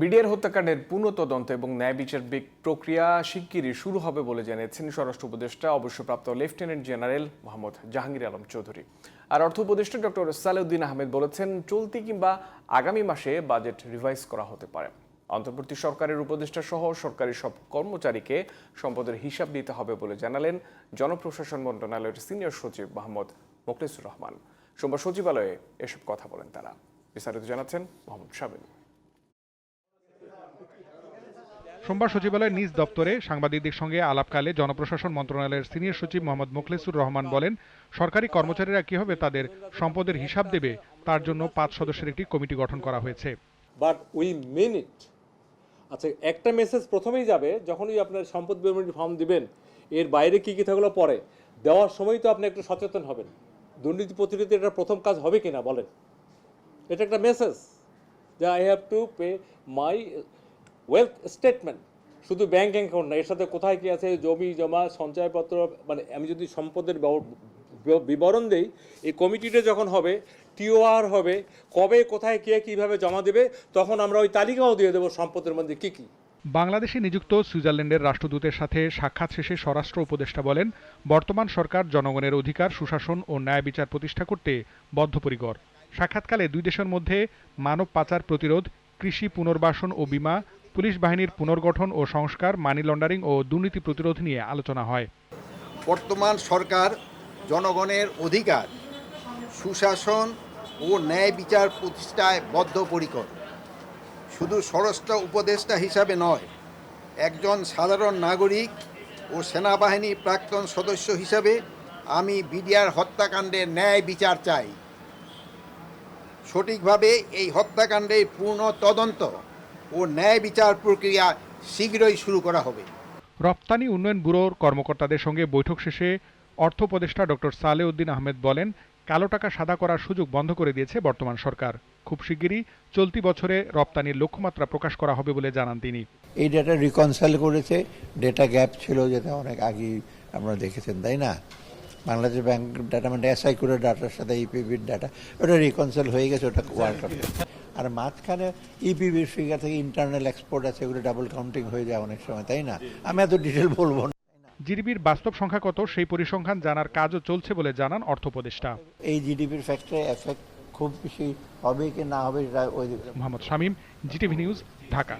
BDR হত্যাকাণ্ডের পুনঃ তদন্ত এবং ন্যায় বিচার প্রক্রিয়া শিগগিরই শুরু হবে বলে জানিয়েছেন স্বরাষ্ট্র উপদেষ্টা, অবসরপ্রাপ্ত লেফটেন্যান্ট জেনারেল মোহাম্মদ জাহাঙ্গীর আলম চৌধুরী। আর অর্থ উপদেষ্টা ডক্টর সালেউদ্দিন আহমেদ বলেছেন, চলতি কিংবা আগামী মাসে বাজেট রিভাইজ করা হতে পারে। অন্তর্বর্তী সরকারের উপদেষ্টা সহ সরকারি সব কর্মচারীকে সম্পদের হিসাব দিতে হবে বলে জানালেন জনপ্রশাসন মন্ত্রণালয়ের সিনিয়র সচিব মোহাম্মদ মোখলেসুর রহমান। সোমবার সচিবালয়ে এসব কথা বলেন তারা। বিস্তারিত জানাচ্ছেন মোহাম্মদ সাবিন সোমবার সচিবালয়ের নিজ দপ্তরে সাংবাদিকদের সঙ্গে আলাপকালে জনপ্রশাসন মন্ত্রণালয়ের সিনিয়র সচিব মোহাম্মদ মোখলেসুর রহমান বলেন, সরকারি কর্মচারীরা কীভাবে তাদের সম্পদের হিসাব দেবে, তার জন্য পাঁচ সদস্যের একটি কমিটি গঠন করা হয়েছে। বাট উই মিন ইট আচ্ছা একটা মেসেজ প্রথমেই যাবে, যখনই আপনার সম্পদ বিবরণী ফর্ম দিবেন, এর বাইরে কী কী থাকল পরে। দেওয়ার সময় তো আপনি একটু সচেতন হবেন। দুর্নীতি প্রতিরোধে এটা প্রথম কাজ হবে কিনা বলেন। এটা একটা মেসেজ যে I have to pay my wealth statement শুধু ব্যাংক অ্যাকাউন্ট না, এর সাথে কোথায় কী আছে? জমি, জমা, সঞ্চয়পত্র মানে আমি যদি সম্পদের বিবরণ দেই, এই কমিটিটা যখন হবে, টিওআর হবে, কবে, কোথায়, কে, কীভাবে জমা দেবে, তখন আমরা ওই তালিকাও দিয়ে দেবো সম্পদের মধ্যে কী কী। বাংলাদেশে নিযুক্ত সুইজারল্যান্ডের রাষ্ট্রদূতের সাথে সাক্ষাৎ শেষে স্বরাষ্ট্র উপদেষ্টা বলেন, বর্তমান সরকার জনগণের অধিকার, সুশাসন ও ন্যায় বিচার প্রতিষ্ঠা করতে বদ্ধপরিকর। সাক্ষাৎকালে দুই দেশের মধ্যে মানব পাচার প্রতিরোধ, কৃষি পুনর্বাসন ও বীমা পুলিশ বাহিনীর পুনর্গঠন ও সংস্কার, মানি লন্ডারিং ও দুর্নীতি প্রতিরোধ নিয়ে আলোচনা হয়। বর্তমান সরকার জনগণের অধিকার, সুশাসন ও ন্যায় বিচার প্রতিষ্ঠায় বদ্ধপরিকর। শুধু স্বরাষ্ট্র উপদেষ্টা হিসাবে নয়, একজন সাধারণ নাগরিক ও সেনাবাহিনী প্রাক্তন সদস্য হিসাবে আমি বিডিআর হত্যাকাণ্ডের ন্যায় বিচার চাই। সঠিকভাবে এই হত্যাকাণ্ডের পূর্ণ তদন্ত ও ন্যায় বিচার প্রক্রিয়া শীঘ্রই শুরু করা হবে। রপ্তানি উন্নয়ন ব্যুরোর কর্মকর্তাদের সঙ্গে বৈঠক শেষে অর্থ উপদেষ্টা ডক্টর সালেউদ্দিন আহমেদ বলেন কালো টাকা সাদা করার সুযোগ বন্ধ করে দিয়েছে বর্তমান সরকার। খুব শিগগিরই চলতি বছরে রপ্তানির লক্ষ্যমাত্রা প্রকাশ করা হবে বলে জানান তিনি। এই ডেটা রিকনসাইল করেছে। ডেটা গ্যাপ ছিল যেটা অনেক আগে আমরা দেখেছেন তাই না? বাংলাদেশ ব্যাংক ডাটা মানে এসআই করে ডাটার সাথে ইপিবির ডাটা ওটা রিকনসাইল হয়ে গেছে ওটা ওয়ার্ক আর মাঝখানে ইপিবির ফিগার থেকে ইন্টারনাল এক্সপোর্ট আছে এগুলো ডাবল কাউন্টিং হয়ে যায় অনেক সময় তাই না? আমি এত ডিটেল বলব না। জিডিপির বাস্তব সংখ্যা কত সেই পরিসংখ্যান জানার কাজও চলছে বলে জানান অর্থ উপদেষ্টা। এই জিডিপির ফ্যাক্টরে এফেক্ট খুব বেশি হবে কি না হবে সেটা ওই মোহাম্মদ শামীম জিটিভি নিউজ ঢাকা।